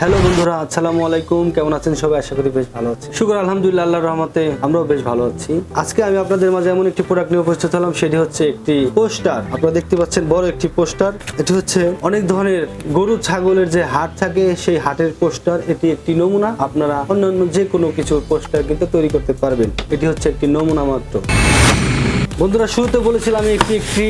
Hello বন্ধুরা, আসসালামু আলাইকুম। কেমন আছেন সবাই? আশা করি বেশ ভালো আছি শুক্র, আলহামদুলিল্লাহ, আল্লাহর রহমতে আমরাও বেশ ভালো আছি। আজকে আমি আপনাদের মাঝে এমন একটি প্রোডাক্ট নিয়ে উপস্থিত হলাম, সেটি হচ্ছে একটি পোস্টার। আপনারা দেখতে পাচ্ছেন, বড় একটি পোস্টার। এটি হচ্ছে অনেক ধরনের গরু ছাগলের যে হাট থাকে, সেই হাটের পোস্টার। এটি একটি নমুনা। আপনারা অন্যান্য যে কোনো কিছু পোস্টার কিন্তু তৈরি করতে পারবেন। এটি হচ্ছে একটি নমুনা মাত্র। বন্ধুরা, শুরুতে বলেছিলাম একটি একটি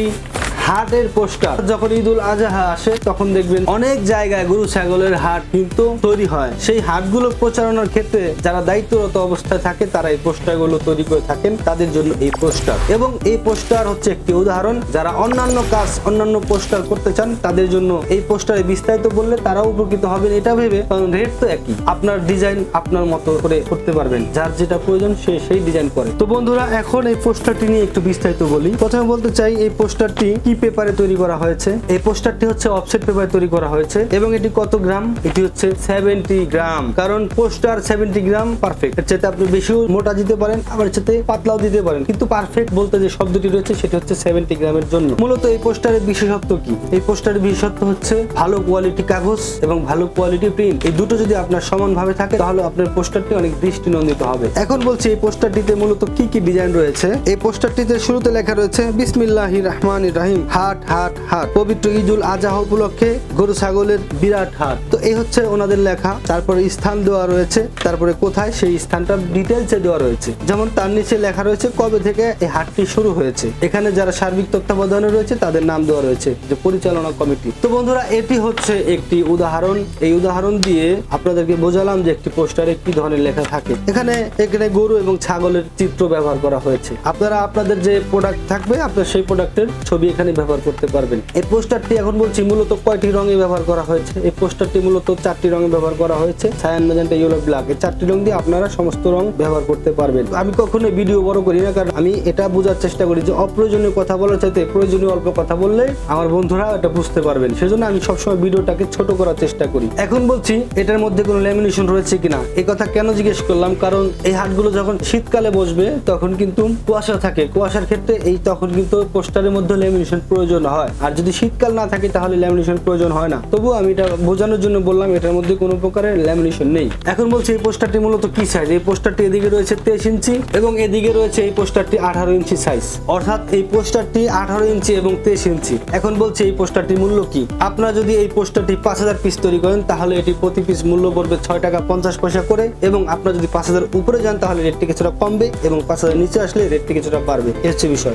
হাটের পোস্টার। যখন ঈদুল আজহা আসে, তখন দেখবেন অনেক জায়গায় গরু, ছাগলের হাট কিন্তু তৈরি হয়। সেই হাটগুলো প্রচারণার ক্ষেত্রে যারা দায়িত্বরত অবস্থায় থাকে, তারা এই পোস্টারগুলো তৈরি করে থাকেন তাদের জন্য এই পোস্টার। এবং এই পোস্টার হচ্ছে একটি উদাহরণ। যারা অন্যান্য কাজ, অন্যান্য পোস্টার করতে চান, তাদের জন্য এই পোস্টারে বিস্তারিত বললে তারাও উপকৃত হবেন। এটা ভেবে কারণ রেট তো একই। আপনার ডিজাইন আপনার মতো করে করতে পারবেন। যার যেটা প্রয়োজন, সে সেই ডিজাইন করে। তো বন্ধুরা, এখন এই পোস্টারটি নিয়ে একটু বিস্তারিত বলি। প্রথমে বলতে চাই, এই পোস্টারটি কি পেপারে তৈরি করা হয়েছে। এই পোস্টারটি হচ্ছে অফসেট পেপারে তৈরি করা হয়েছে এবং এটি কত গ্রাম? এটি হচ্ছে সেভেন্টি গ্রাম। কারণ পোস্টার সেভেন্টি গ্রাম পারফেক্ট এর চাইতে আপনি বেশিও মোটা দিতে পারেন, আবার চাইতে পাতলাও দিতে পারেন। কিন্তু পারফেক্ট বলতে যে শব্দটি রয়েছে, সেটি হচ্ছে সেভেন্টি গ্রামের জন্য। মূলত এই পোস্টারের বিশেষত্ব কি? এই পোস্টারের বিশেষত্ব হচ্ছে ভালো কোয়ালিটি কাগজ এবং ভালো কোয়ালিটি প্রিন্ট এই দুটো যদি আপনার সমানভাবে থাকে, তাহলে আপনার পোস্টারটি অনেক দৃষ্টিনন্দিত হবে। এখন বলছি, এই পোস্টারটিতে মূলত কি কি ডিজাইন রয়েছে? এই পোস্টারটিতে শুরুতে লেখা রয়েছে, বিসমিল্লাহির রহমান রহিম। হাট হাট হাট। পবিত্র ঈদুল আজহা উপলক্ষে গরু, ছাগলের বিরাট হাট। তো এই হচ্ছে ওনাদের লেখা। তারপরে স্থান দেওয়া রয়েছে। তারপরে কোথায়? সেই স্থানটা ডিটেলসে দেওয়া রয়েছে। যেমন তার নিচে লেখা রয়েছে, কবে থেকে এই হাটটি শুরু হয়েছে? এখানে যারা সার্বিক তত্ত্বাবধানে রয়েছে, তাদের নাম দেওয়া রয়েছে যে পরিচালনা কমিটি। তো বন্ধুরা, এটি হচ্ছে একটি উদাহরণ। এই উদাহরণ দিয়ে আপনাদেরকে বোঝালাম যে একটি পোস্টারে কি ধরনের লেখা থাকে। এখানে এখানে গরু এবং ছাগলের চিত্র ব্যবহার করা হয়েছে। আপনারা আপনাদের যে প্রোডাক্ট থাকবে, আপনার সেই প্রোডাক্টের ছবি এখানে ব্যবহার করতে পারবেন। এই পোস্টারটি এখন বলছি মূলত কয়টি রঙে ব্যবহার করা হয়েছে? এই পোস্টারটি মূলত চারটি রঙে ব্যবহার করা হয়েছে। সায়ান ম্যাজেন্টা ইয়েলো ব্ল্যাক এই চারটি রং দিয়ে আপনারা সমস্ত রং ব্যবহার করতে পারবেন। আমি কখনো ভিডিও বড় করি না, কারণ আমি এটা বোঝার চেষ্টা করি যে অপ্রয়োজনীয় কথা বলার চাইতে প্রয়োজনীয় অল্প কথা বললে আমার বন্ধুরা এটা বুঝতে পারবেন। সেজন্য আমি সবসময় ভিডিওটাকে ছোট করার চেষ্টা করি। এখন বলছি, এটার মধ্যে কোনো ল্যামিনেশন রয়েছে কিনা? এই কথা কেন জিজ্ঞেস করলাম? কারণ এই হাটগুলো যখন শীতকালে বসবে, তখন কিন্তু কুয়াশা থাকে। কুয়াশার ক্ষেত্রে এই তখন কিন্তু পোস্টারের মধ্যে ল্যামিনেশন প্রয়োজন হয়। আর যদি শীতকাল না থাকে তাহলে ল্যামিনেশন প্রয়োজন হয় না। তবু আমি এটা বোঝানোর জন্য বললাম, এটার মধ্যে কোনো প্রকারের ল্যামিনেশন নেই। এখন বলছি এই পোস্টারটি মূলত কি সাইজ এই পোস্টারটি এদিকে রয়েছে তেইশ ইঞ্চি এবং এদিকে রয়েছে এই পোস্টারটি আঠারো ইঞ্চি সাইজ অর্থাৎ এই পোস্টারটি আঠারো ইঞ্চি এবং তেইশ ইঞ্চি। এখন বলছি এই পোস্টারটির মূল্য কি? আপনারা যদি এই পোস্টারটি পাঁচ হাজার পিস তৈরি করেন, তাহলে এটি প্রতি পিস মূল্য পড়বে ছয় টাকা পঞ্চাশ পয়সা করে এবং আপনারা যদি পাঁচ হাজার উপরে যান, তাহলে রেটটি কিছুটা কমবে এবং পাঁচ হাজার নিচে আসলে রেটটি কিছুটা বাড়বে। এ হচ্ছে বিষয়।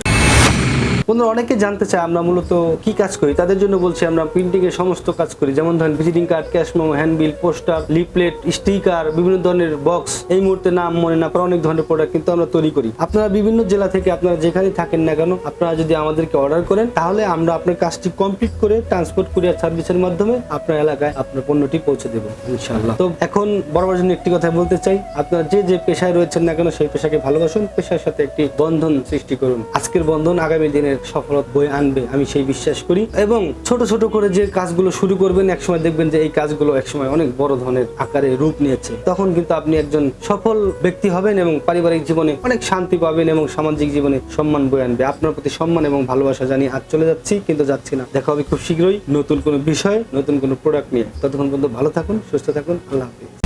বন্ধুরা, অনেকে জানতে চায় আমরা মূলত কি কাজ করি। তাদের জন্য বলছি, আমরা প্রিন্টিং এর সমস্ত কাজ করি। যেমন ধরেন visiting card cash memo handbill poster leaflet sticker বিভিন্ন ধরনের বক্স এই মুহূর্তে নাম, মনে না করা অনেক ধরনের প্রোডাক্ট কিন্তু আমরা তৈরি করি। আপনারা বিভিন্ন জেলা থেকে আপনারা যেখানে থাকেন না কেন, আপনারা যদি আমাদেরকে অর্ডার করেন, তাহলে আমরা আপনার কাজটি কমপ্লিট করে ট্রান্সপোর্ট কুরিয়ার সার্ভিসের মাধ্যমে আপনার এলাকায় আপনার পণ্যটি পৌঁছে দেবো, ইনশাআল্লাহ। তো এখন বরাবর জন্য একটি কথা বলতে চাই, আপনারা যে যে পেশায় রয়েছেন না কেন, সেই পেশাকে ভালোবাসুন, পেশার সাথে একটি বন্ধন সৃষ্টি করুন। আজকের বন্ধন আগামী দিনের সফলত বই আনবে, আমি সেই বিশ্বাস করি। এবং ছোট ছোট করে যে কাজগুলো শুরু করবেন, একসময় দেখবেন যে এই কাজগুলো একসময় অনেক বড় ধরনের আকারে রূপ নিয়েছে। তখন কিন্তু আপনি একজন সফল ব্যক্তি হবেন এবং পারিবারিক জীবনে অনেক শান্তি পাবেন এবং সামাজিক জীবনে সম্মান বয়ে আনবে। আপনার প্রতি সম্মান এবং ভালোবাসা জানিয়ে আজ চলে যাচ্ছি, কিন্তু যাচ্ছি না। দেখা হবে খুব শীঘ্রই নতুন কোনো বিষয়, নতুন কোনো প্রোডাক্ট নিয়ে। ততক্ষণ পর্যন্ত ভালো থাকুন, সুস্থ থাকুন, আল্লাহ হাফিজ।